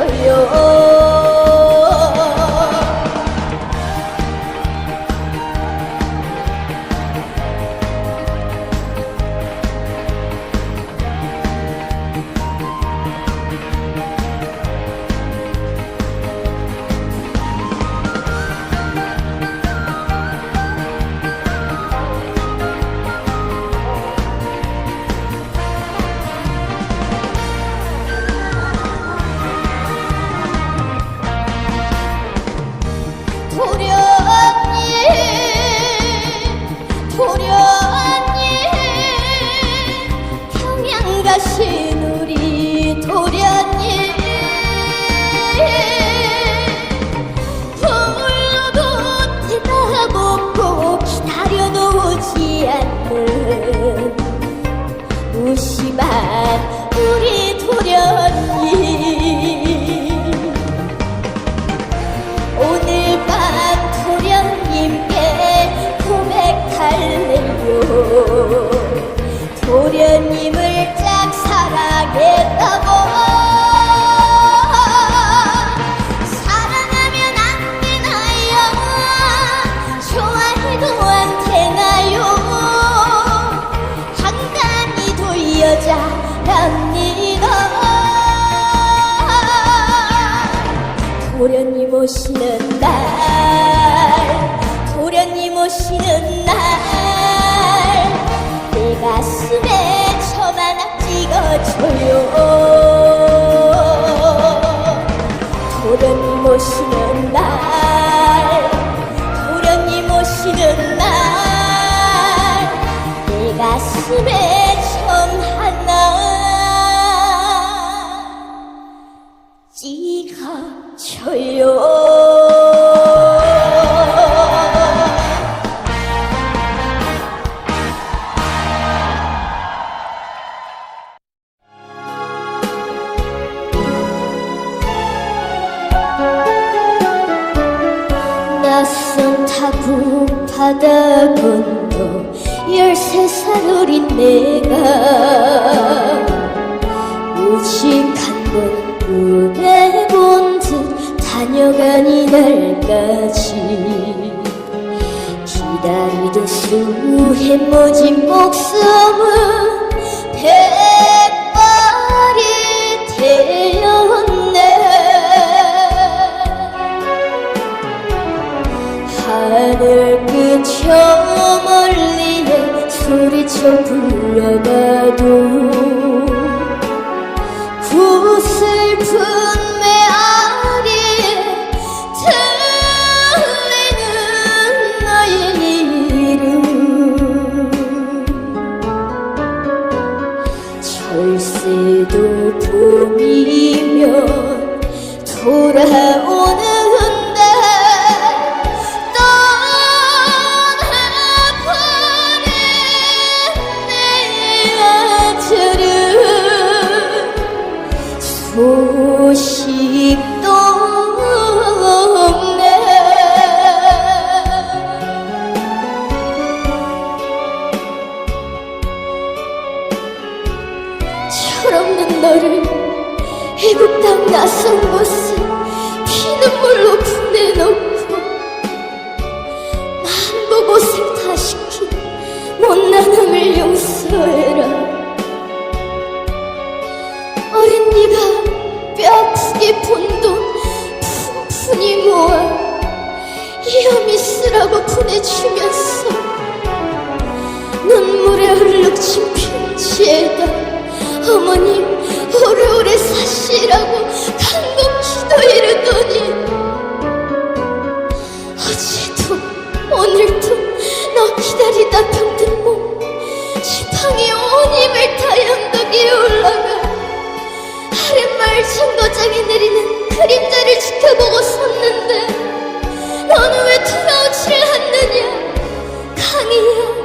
诶呦。 낯선 타구 바다 건너 열세 살 어린 내가 오직 한번 꿈에 본듯 다녀간 이날까지 기다리던 수해 모진 목숨은 ሸቱ ረመዱ 히어미스라고 보내주면서 눈물에 흘룩친 편지에다 어머님 오래오래 사시라고 간곡 기도 이르더니 어제도 오늘도 너 기다리다 병든 몸 지팡이 온 힘을 다 연덕에 올라가 아랫마을 청도장에 내리는 그림자를 지켜보고 섰는데 너는 왜 돌아오지를 않느냐? 강이야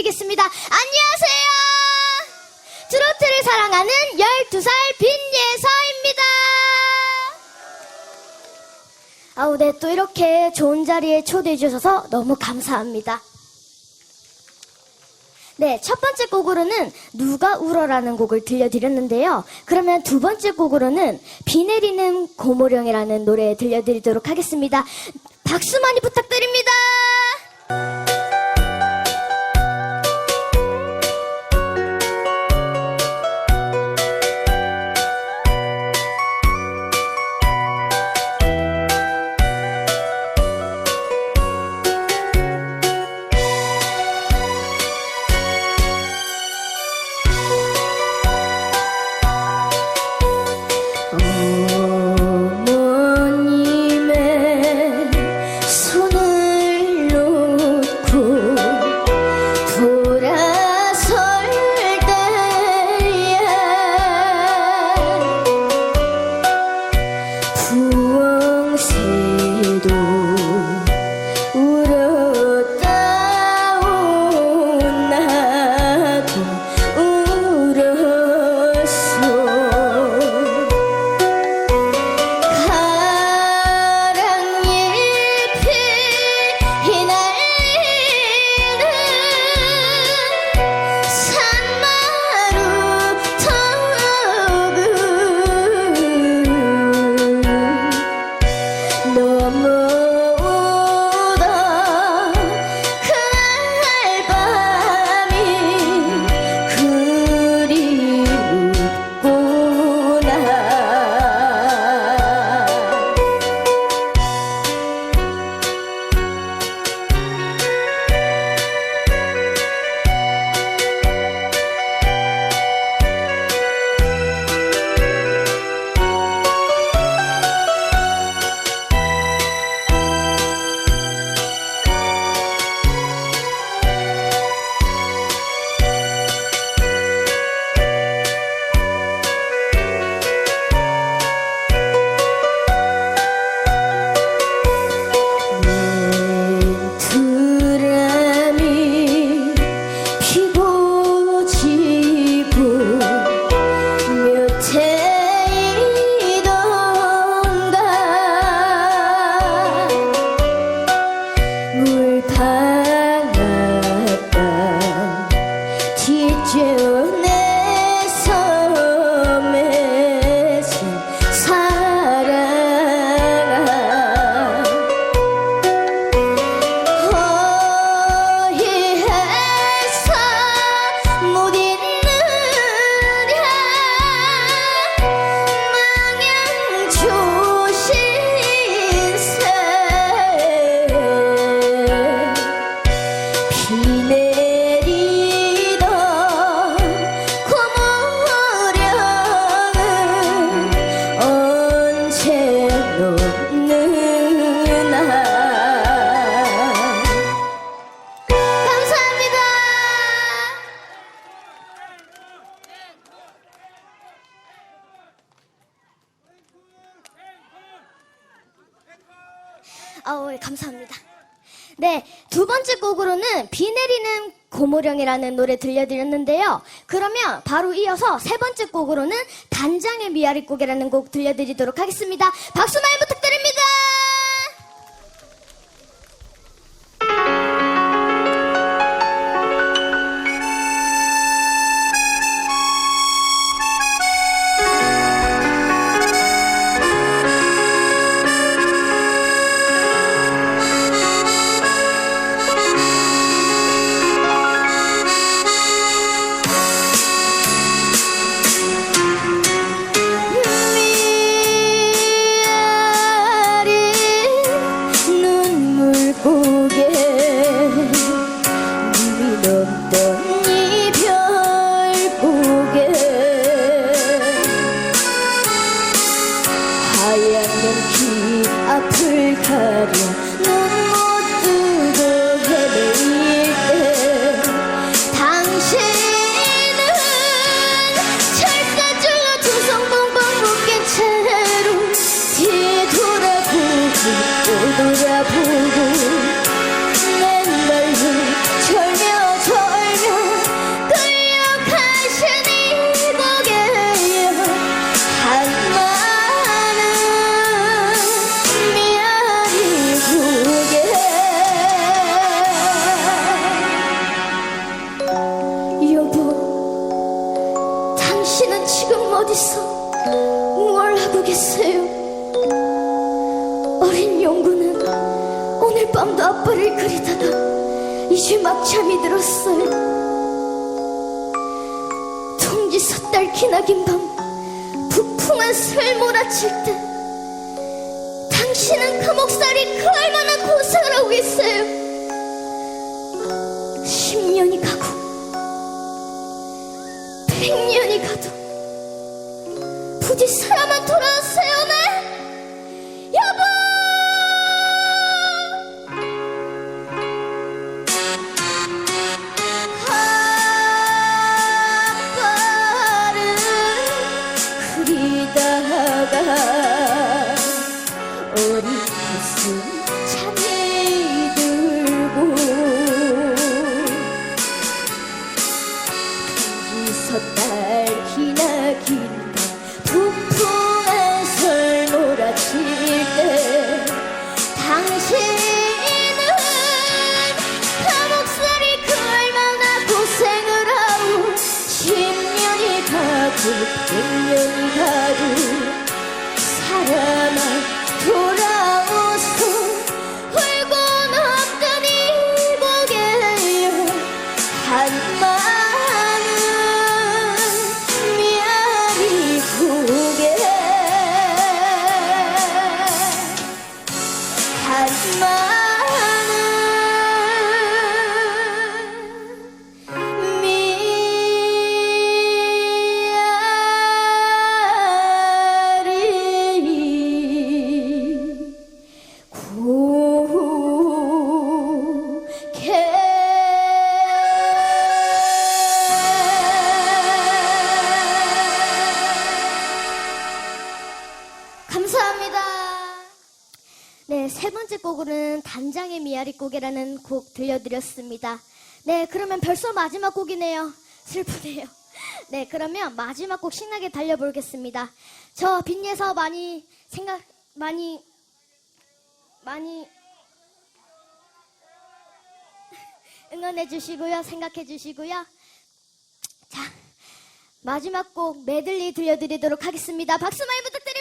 인사드리겠습니다. 안녕하세요! 트로트를 사랑하는 12살 빈예서입니다. 아우, 네, 또 이렇게 좋은 자리에 초대해 주셔서 너무 감사합니다. 네, 첫 번째 곡으로는 누가 울어라는 곡을 들려드렸는데요. 그러면 두 번째 곡으로는 비 내리는 고모령이라는 노래 들려드리도록 하겠습니다. 박수 많이 부탁드립니다. 비 내리는 고모령이라는 노래 들려드렸는데요. 그러면 바로 이어서 세 번째 곡으로는 단장의 미아리 곡이라는 곡 들려드리도록 하겠습니다. 박수 많이 부탁 하나만 돌아주세요, 네. my 네, 그러면 벌써 마지막 곡이네요. 슬프네요. 네, 그러면 마지막 곡 신나게 달려보겠습니다. 저 빈예서 많이 생각, 많이, 많이 응원해 주시고요. 생각해 주시고요. 자, 마지막 곡 메들리 들려드리도록 하겠습니다. 박수 많이 부탁드립니다.